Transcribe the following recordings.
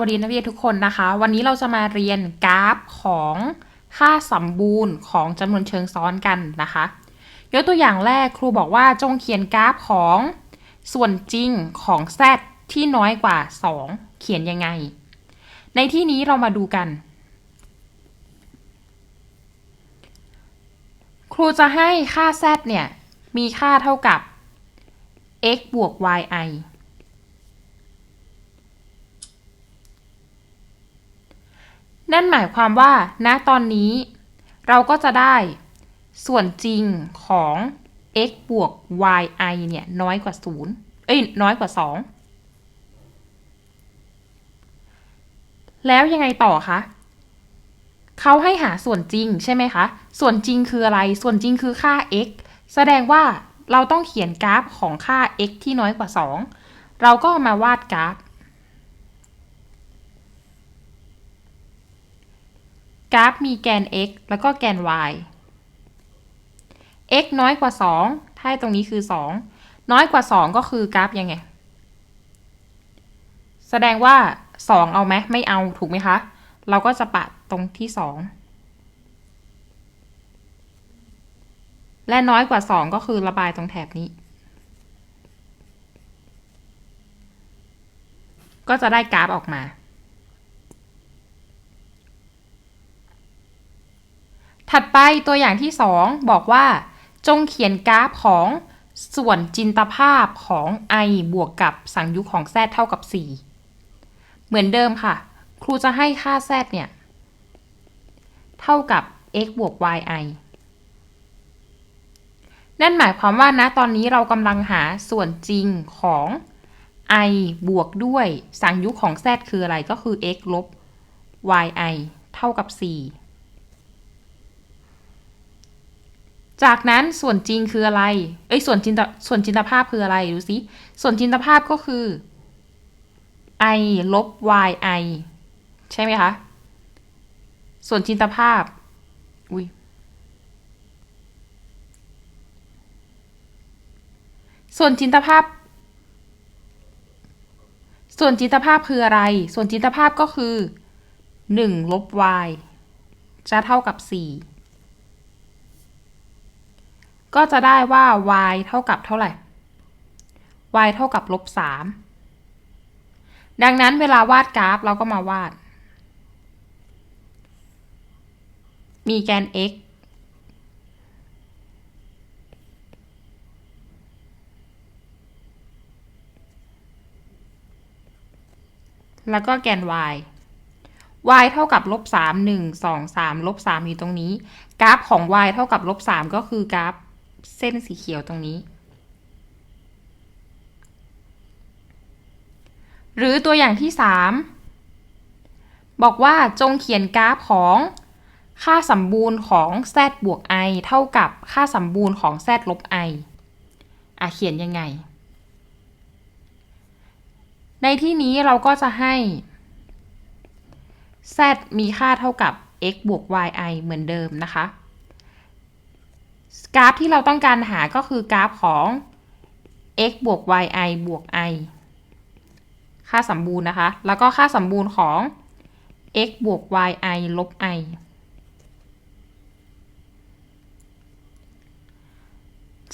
วัสดีนักเรียนทุกคนนะคะ วันนี้เราจะมาเรียนกราฟของค่าสมบูรณ์ของจำนวนเชิงซ้อนกันนะคะ ยกตัวอย่างแรกครูบอกว่าจงเขียนกราฟของส่วนจริงของ z ที่น้อยกว่า 2 เขียนยังไง ในที่นี้เรามาดูกัน ครูจะให้ค่า z เนี่ย มีค่าเท่ากับ x บวก yi นั่นหมายความว่าณตอนนี้ เราก็จะได้ ส่วนจริงของ x บวก yi เนี่ยน้อยกว่า 0 เอ้ยน้อยกว่า 2 แล้วยังไงต่อคะเขาให้หาส่วนจริงใช่ไหมคะ ส่วนจริงคืออะไร ส่วนจริงคือค่า x แสดงว่าเราต้องเขียนกราฟของค่า x ที่น้อยกว่า 2 เราก็มาวาดกราฟ กราฟมีแกน x แล้วก็แกน y x น้อยกว่า 2 ถ้าตรงนี้คือ 2 น้อยกว่า 2 ก็คือกราฟยังไง แสดงว่า 2 เอาไหมไม่เอาถูกไหมคะ เราก็จะปัดตรงที่ 2 และน้อยกว่า 2 ก็คือระบายตรงแถบนี้ ก็จะได้กราฟออกมา ถัดไปตัวอย่างที่ 2 บอกว่า จงเขียนกราฟของส่วนจินตภาพของ i บวกกับสังยุกของ z เท่ากับ 4 เหมือนเดิมค่ะ ครูจะให้ค่า z เนี่ย เท่ากับ x บวก yi นั่นหมายความว่านะตอนนี้เรากำลังหาส่วนจริงของ i บวกด้วยสังยุกของ z คืออะไรก็คือ x ลบ yi เท่ากับ 4 จากนั้นส่วนจริงคืออะไร เอ้ยส่วนจินตส่วนจินตภาพคืออะไรดูสิส่วนจินตภาพก็คือ i ลบ yi ใช่ไหมคะ ส่วนจินตภาพ อุ้ยส่วนจินตภาพ ส่วนจินตภาพคืออะไร ส่วนจินตภาพก็คือ 1 ลบ y จะเท่ากับ 4 ก็จะได้ว่า y เท่ากับเท่าไหร่ y เท่ากับลบ3ดังนั้นเวลาวาดกราฟเราก็มาวาด มีแกน x แล้วก็แกน y y เท่ากับลบสามหนึ่งสองสามลบสามอยู่ตรงนี้ กราฟของ y เท่ากับลบสามก็คือกราฟ เส้นสีเขียวตรงนี้ หรือตัวอย่างที่สามบอกว่าจงเขียนกราฟของค่าสมบูรณ์ของ z บวก i เท่ากับค่าสมบูรณ์ของ z ลบ i อะเขียนยังไง ในที่นี้เราก็จะให้ z มีค่าเท่ากับ x บวก yi เหมือนเดิมนะคะ กราฟที่เราต้องการหาก็คือกราฟของ x บวก yi บวก i ค่าสมบูรณ์นะคะ แล้วก็ค่าสมบูรณ์ของ x บวก yi ลบ i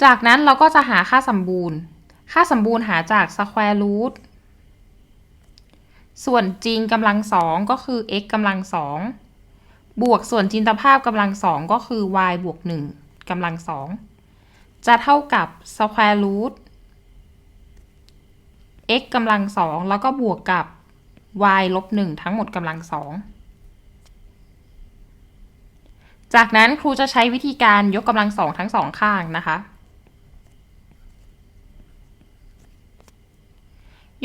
จากนั้นเราก็จะหาค่าสมบูรณ์ ค่าสมบูรณ์หาจาก square root ส่วนจริงกำลังสองก็คือ x กำลังสองบวกส่วนจินตภาพกำลังสองก็คือ y บวกหนึ่ง กำลังสองจะเท่ากับ square root x กำลังสองแล้วก็บวกกับ y ลบหนึ่งทั้งหมดกำลังสองจากนั้นครูจะใช้วิธีการยกกำลังสองทั้งสองข้างนะคะ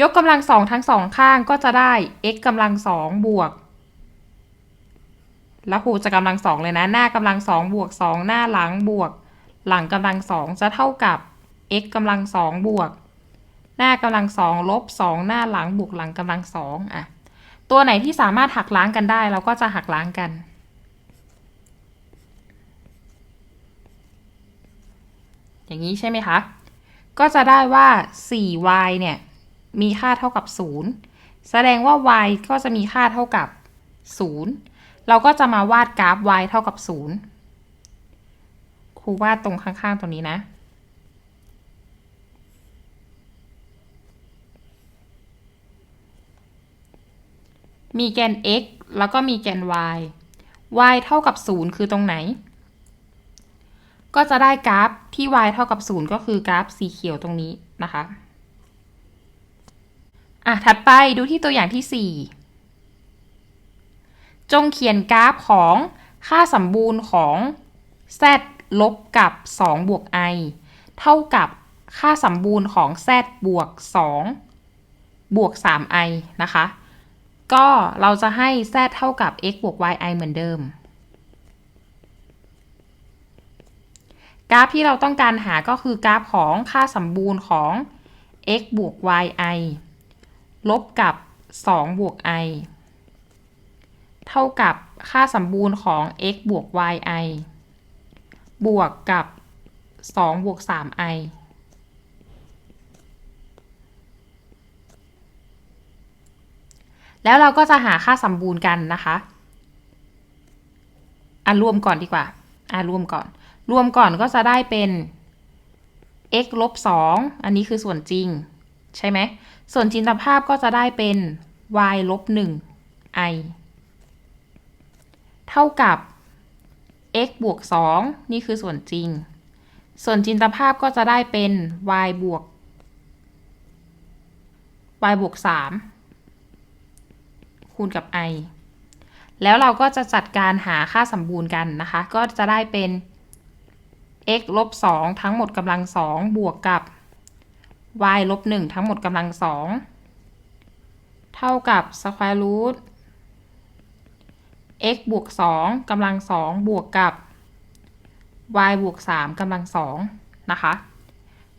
ยกกำลังสองทั้งสองข้างก็จะได้ x กำลังสองบวก แล้วครูจะกำลังสองเลยนะ หน้ากำลังสองบวกสองหน้าหลังบวก หลังกำลังสองจะเท่ากับ x กำลังสองบวก หน้ากำลังสองลบสองหน้าหลังบวกหลังกำลังสองอะตัวไหนที่สามารถหักล้างกันได้ เราก็จะหักล้างกัน อย่างนี้ใช่ไหมคะ ก็จะได้ว่า 4y เนี่ย มีค่าเท่ากับ 0 แสดงว่า y ก็จะมีค่าเท่ากับ 0 เราก็จะมาวาดกราฟ y เท่ากับ 0 ครูวาดตรงข้างๆ ตรงนี้นะ มีแกน x แล้วก็มีแกน y y เท่ากับ 0 คือตรงไหน ก็จะได้กราฟที่ y เท่ากับ 0 ก็คือกราฟสีเขียวตรงนี้นะคะ อะ ถัดไปดูที่ตัวอย่างที่ 4 จงเขียนกราฟของค่าสมบูรณ์ของ z ลบกับ 2 บวก i เท่ากับค่าสมบูรณ์ของ z บวก 2 บวก 3i นะคะ ก็เราจะให้ z เท่ากับ x บวก yi เหมือนเดิม กราฟที่เราต้องการหาก็คือกราฟของค่าสมบูรณ์ของ x บวก yi ลบกับ 2 บวก i เท่ากับค่าสมบูรณ์ของ x บวก yi บวกกับ 2 บวก 3i แล้วเราก็จะหาค่าสมบูรณ์กันนะคะอะรวมก่อนดีกว่าอะรวมก่อน รวมก่อนก็จะได้เป็น x ลบ2อันนี้คือส่วนจริง ใช่ไหม ส่วนจินตภาพก็จะได้เป็น y ลบ1 i เท่ากับ x บวก 2 นี่คือส่วนจริง ส่วนจินตภาพก็จะได้เป็น y บวก y บวก 3 คูณกับ i แล้วเราก็จะจัดการหาค่าสมบูรณ์กันนะคะ ก็จะได้เป็น x ลบ 2 ทั้งหมดกำลัง 2 บวกกับ y ลบ 1 ทั้งหมดกำลัง 2 เท่ากับ square root x บวก2กำลัง2บวกกับ y บวก3กำลัง2นะคะ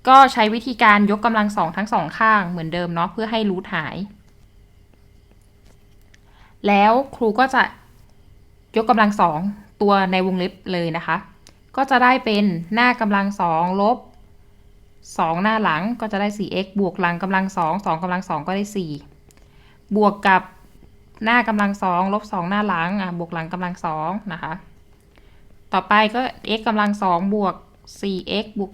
ก็ใช้วิธีการยกกำลัง2ทั้งสองข้างเหมือนเดิมเนาะเพื่อให้รูทหาย แล้วครูก็จะยกกำลัง2ตัวในวงเล็บเลยนะคะ ก็จะได้เป็นหน้ากำลัง2ลบ2 หน้าหลังก็จะได้ 4x บวกหลังกำลัง 2 2กำลัง 2 ก็ได้ 4 บวกกับ หน้ากำลัง2ลบ2หน้าหลังอะบวกหลังกำลัง2นะคะ ต่อไปก็ x กำลัง2บวก 4x บวก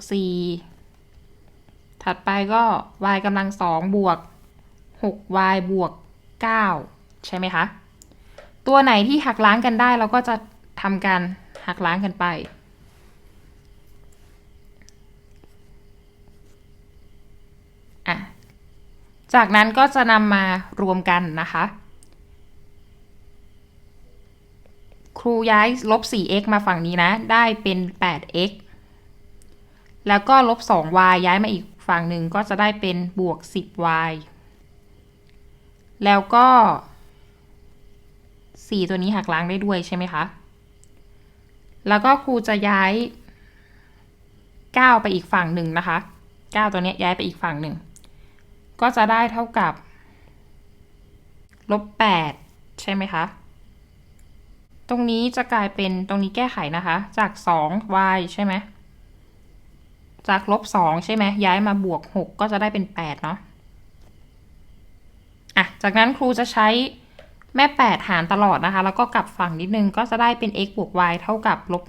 4 ถัดไปก็ y กำลัง2บวก 6y บวก 9 ใช่ไหมคะ ตัวไหนที่หักล้างกันได้เราก็จะทำการหักล้างกันไป จากนั้นก็จะนำมารวมกันนะคะ ครูย้ายลบ 4x มาฝั่งนี้นะ ได้เป็น 8x แล้วก็ลบ 2y ย้ายมาอีกฝั่งหนึ่งก็จะได้เป็นบวก 10y แล้วก็ 4 ตัวนี้หักล้างได้ด้วยใช่ไหมคะ แล้วก็ครูจะย้าย 9 ไปอีกฝั่งหนึ่งนะคะ 9 ตัวนี้ย้ายไปอีกฝั่งหนึ่ง ก็จะได้เท่ากับ ลบ 8 ใช่ไหมคะ ตรงนี้จะกลายเป็นตรงนี้แก้ไขนะคะ จาก 2y ใช่ไหม จากลบ 2 ใช่ไหม ย้ายมาบวก 6 ก็จะได้เป็น 8 เนาะอะ จากนั้นครูจะใช้แม่ 8 หารตลอดนะคะ แล้วก็กลับฝั่งนิดนึง ก็จะได้เป็น x บวก y เท่ากับลบ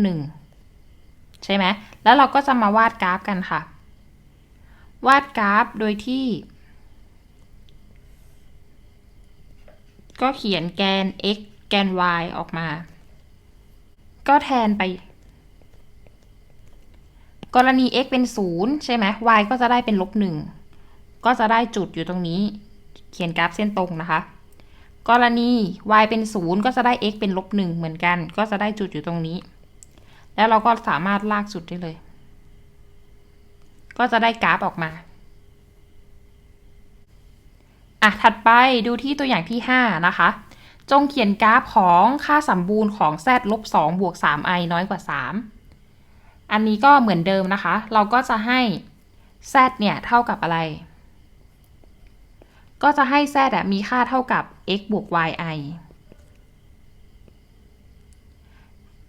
1 ใช่ไหม แล้วเราก็จะมาวาดกราฟกันค่ะ วาดกราฟโดยที่ ก็เขียนแกน x แกน y ออกมา ก็แทนไป กรณี x เป็น 0 ใช่ไหม y ก็จะได้เป็นลบ1ก็จะได้จุดอยู่ตรงนี้ เขียนกราฟเส้นตรงนะคะ กรณี y เป็น 0 ก็จะได้ x เป็นลบ1เหมือนกัน ก็จะได้จุดอยู่ตรงนี้ แล้วเราก็สามารถลากจุดได้เลย ก็จะได้กราฟออกมาอะถัดไปดูที่ตัวอย่างที่ 5 นะคะ จงเขียนกราฟของค่าสมบูรณ์ของ z ลบ2บวก 3i น้อยกว่า 3 อันนี้ก็เหมือนเดิมนะคะ เราก็จะให้ z เนี่ยเท่ากับอะไร ก็จะให้ z มีค่าเท่ากับ x บวก yi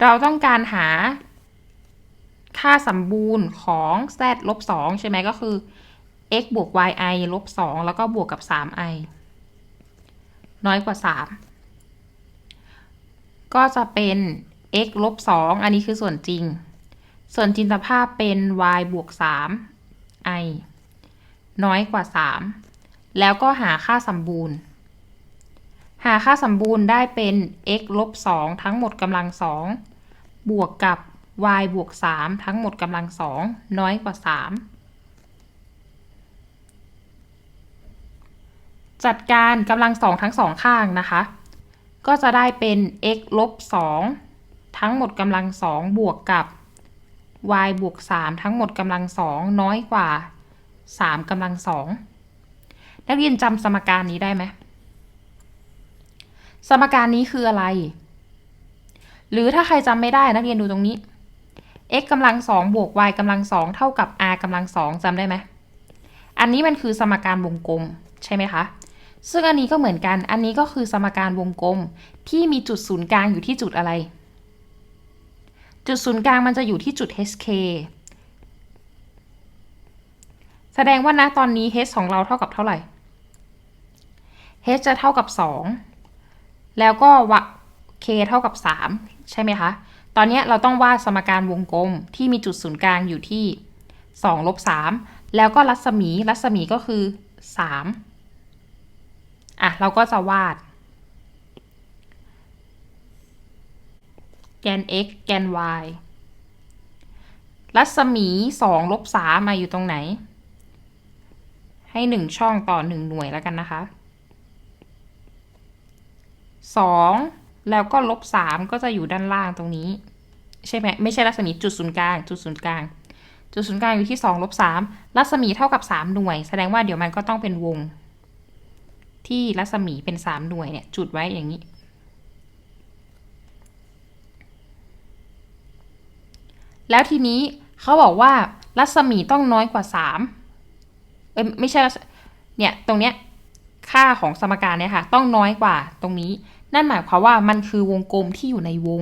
เราต้องการหาค่าสมบูรณ์ของ z ลบ2ใช่ไหมก็คือ x บวก yi ลบ2แล้วก็บวกกับ 3i น้อยกว่า 3 ก็จะเป็น x ลบ2อันนี้คือส่วนจริง ส่วนจินตภาพเป็น y บวก3 i น้อยกว่า 3 แล้วก็หาค่าสมบูรณ์ หาค่าสมบูรณ์ได้เป็น x ลบ2ทั้งหมดกำลัง 2 บวกกับ y บวก 3 ทั้งหมดกำลัง 2 น้อยกว่า 3 จัดการกำลังสองทั้งสองข้างนะคะ ก็จะได้เป็น x ลบ2ทั้งหมดกำลัง2บวกกับ y บวก3ทั้งหมดกำลัง2น้อยกว่า3กำลัง2นักเรียนจำสมการนี้ได้ไหม สมการนี้คืออะไร หรือถ้าใครจำไม่ได้นักเรียนดูตรงนี้ x กำลัง2บวก y กำลัง2เท่ากับ r กำลัง2จำได้ไหม อันนี้มันคือสมการวงกลมใช่ไหมคะ ซึ่งอันนี้ก็เหมือนกัน อันนี้ก็คือสมการวงกลมที่มีจุดศูนย์กลางอยู่ที่จุดอะไร จุดศูนย์กลางมันจะอยู่ที่จุด hk แสดงว่านะตอนนี้ h ของเราเท่ากับเท่าไหร่ h จะเท่ากับ 2 แล้วก็วะ k เท่ากับ 3 ใช่ไหมคะ ตอนนี้เราต้องวาดสมการวงกลมที่มีจุดศูนย์กลางอยู่ที่2ลบ3แล้วก็รัศมี รัศมีก็คือ 3 อะ เราก็จะวาด แกน x แกน y รัศมี2ลบ3มาอยู่ตรงไหน ให้ 1 ช่องต่อ 1 หน่วยแล้วกันนะคะ 2 แล้วก็ลบ3ก็จะอยู่ด้านล่างตรงนี้ ใช่ไหมไม่ใช่รัศมีจุดศูนย์กลางจุดศูนย์กลาง จุดศูนย์กลางอยู่ที่2ลบ3รัศมีเท่ากับ 3 หน่วย แสดงว่าเดี๋ยวมันก็ต้องเป็นวง ที่รัศมีเป็น3หน่วยเนี่ยจุดไว้อย่างนี้ แล้วทีนี้เขาบอกว่ารัศมีต้องน้อยกว่า3เอ้ยไม่ใช่เนี่ยตรงเนี้ยค่าของสมการเนี่ยค่ะต้องน้อยกว่าตรงนี้ นั่นหมายความว่ามันคือวงกลมที่อยู่ในวง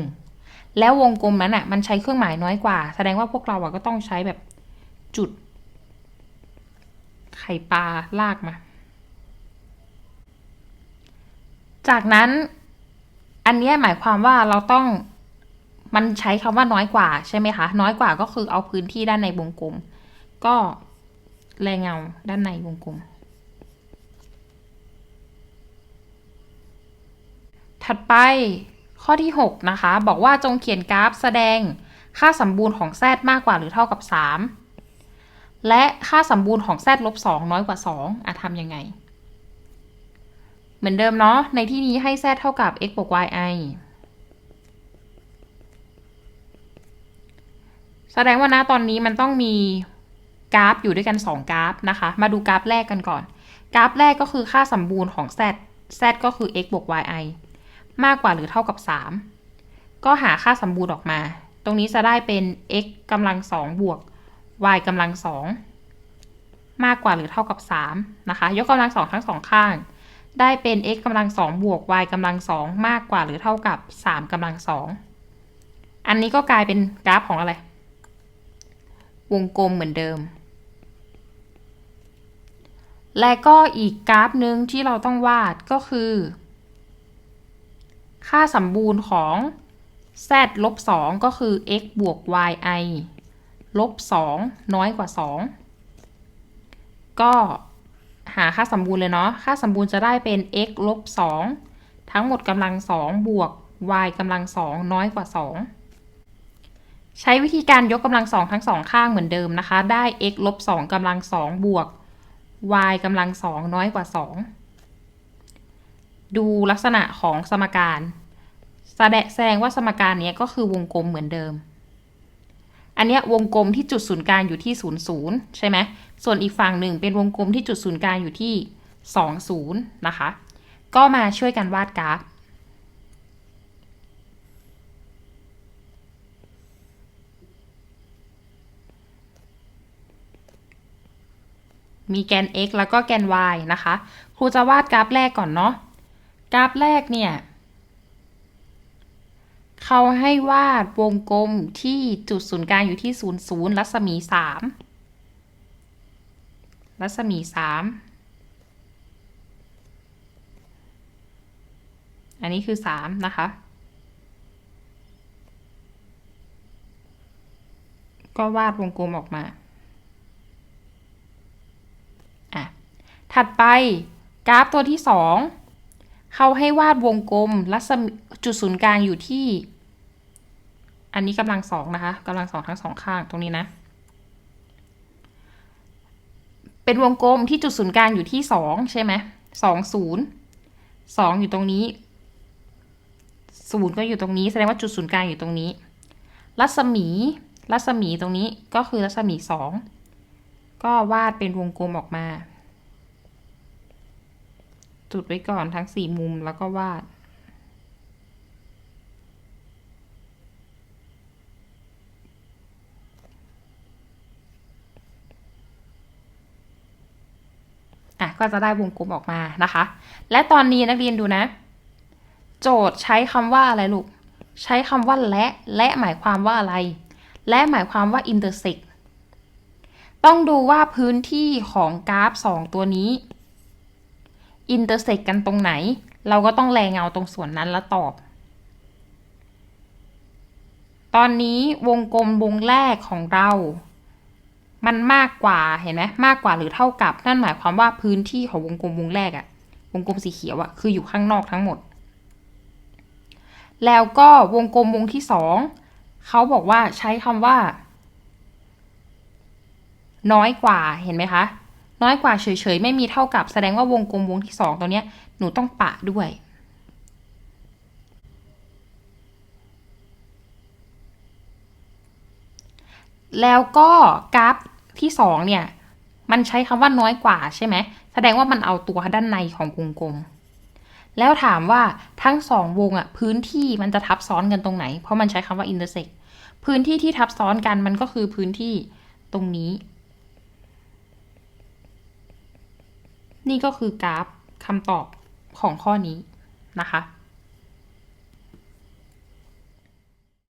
แล้ววงกลมนั้นอะมันใช้เครื่องหมายน้อยกว่า แสดงว่าพวกเราอะก็ต้องใช้แบบจุด ไข่ปลาลากมา จากนั้นอันนี้หมายความว่าเราต้องมันใช้คำว่าน้อยกว่าใช่ไหมคะ น้อยกว่าก็คือเอาพื้นที่ด้านในวงกลม ก็แรงเงาด้านในวงกลม ถัดไปข้อที่ 6 นะคะ บอกว่าจงเขียนกราฟแสดงค่าสมบูรณ์ของ z มากกว่าหรือเท่ากับ 3 และค่าสมบูรณ์ของ z ลบ2น้อยกว่า2อะทำยังไง เหมือนเดิมเนาะ ในที่นี้ให้ z เท่ากับ x บวก y i แสดงว่านะตอนนี้มันต้องมีกราฟอยู่ด้วยกัน 2 กราฟนะคะ มาดูกราฟแรกกันก่อน กราฟแรกก็คือค่าสมบูรณ์ของ z z ก็คือ x บวก y i มากกว่าหรือเท่ากับ 3 ก็หาค่าสมบูรณ์ออกมา ตรงนี้จะได้เป็น x กำลัง2บวก y กำลัง2มากกว่าหรือเท่ากับ 3 นะคะ ยกกำลังสองทั้งสองข้าง ได้เป็น x กำลัง2บวก y กำลัง2มากกว่าหรือเท่ากับ 3กำลัง2อันนี้ก็กลายเป็นกราฟของอะไร วงกลมเหมือนเดิม และก็อีกกราฟหนึ่งที่เราต้องวาดก็คือ ค่าสมบูรณ์ของ z ลบ2ก็คือ x บวก y i ลบ2น้อยกว่า 2 ก็ หาค่าสมบูรณ์เลยเนาะ ค่าสมบูรณ์จะได้เป็น x ลบ2ทั้งหมดกำลัง2บวก y กำลัง2น้อยกว่า 2 ใช้วิธีการยกกำลังสองทั้งสองข้างเหมือนเดิมนะคะ ได้ x ลบ2กำลัง2บวก y กำลัง2น้อยกว่า 2 ดูลักษณะของสมการ แสดงแสดงว่าสมการนี้ก็คือวงกลมเหมือนเดิม อันเนี้ยวงกลมที่จุดศูนย์กลางอยู่ที่ 0 0 ใช่ไหม ส่วนอีกฝั่งหนึ่งเป็นวงกลมที่จุดศูนย์กลางอยู่ที่ 2 0 นะคะ ก็มาช่วยกันวาดกราฟ มีแกน x แล้วก็แกน y นะคะ ครูจะวาดกราฟแรกก่อนเนาะ กราฟแรกเนี่ย เขาให้วาดวงกลมที่จุดศูนย์กลางอยู่ที่0 0รัศมี3รัศมี3อันนี้คือสามนะคะ ก็วาดวงกลมออกมาอะถัดไปกราฟตัวที่สองเขาให้วาดวงกลมรัศมีจุดศูนย์กลางอยู่ที่ อันนี้กำลังสองนะคะกำลังสองทั้งสองข้างตรงนี้นะ เป็นวงกลมที่จุดศูนย์กลางอยู่ที่สองใช่ไหมสองศูนย์สองอยู่ตรงนี้ศูนย์ก็อยู่ตรงนี้แสดงว่าจุดศูนย์กลางอยู่ตรงนี้ รัศมี รัศมีตรงนี้ก็คือรัศมีสองก็วาดเป็นวงกลมออกมา จุดไว้ก่อนทั้งสี่มุมแล้วก็วาด ก็จะได้วงกลมออกมานะคะ และตอนนี้นักเรียนดูนะ โจทย์ใช้คำว่าอะไรลูก ใช้คำว่าและ และหมายความว่าอะไร และหมายความว่า intersect ต้องดูว่าพื้นที่ของกราฟสองตัวนี้ intersect กันตรงไหน เราก็ต้องแรงเงาตรงส่วนนั้นแล้วตอบตอนนี้วงกลมวงแรกของเรา มันมากกว่าเห็นไหมมากกว่าหรือเท่ากับ นั่นหมายความว่าพื้นที่ของวงกลมวงแรกอะวงกลมสีเขียวอะคืออยู่ข้างนอกทั้งหมด แล้วก็วงกลมวงที่สองเขาบอกว่าใช้คำว่า น้อยกว่าเห็นไหมคะ น้อยกว่าเฉยๆ ไม่มีเท่ากับแสดงว่าวงกลมวงที่สองตัวเนี้ยหนูต้องปะด้วยแล้วก็กราฟ ที่สองเนี่ย มันใช้คำว่าน้อยกว่าใช่ไหม แสดงว่ามันเอาตัวด้านในของวงกลม แล้วถามว่าทั้งสองวงอะพื้นที่มันจะทับซ้อนกันตรงไหน เพราะมันใช้คำว่า intersect พื้นที่ที่ทับซ้อนกันมันก็คือพื้นที่ตรงนี้ นี่ก็คือกราฟคำตอบของข้อนี้นะคะ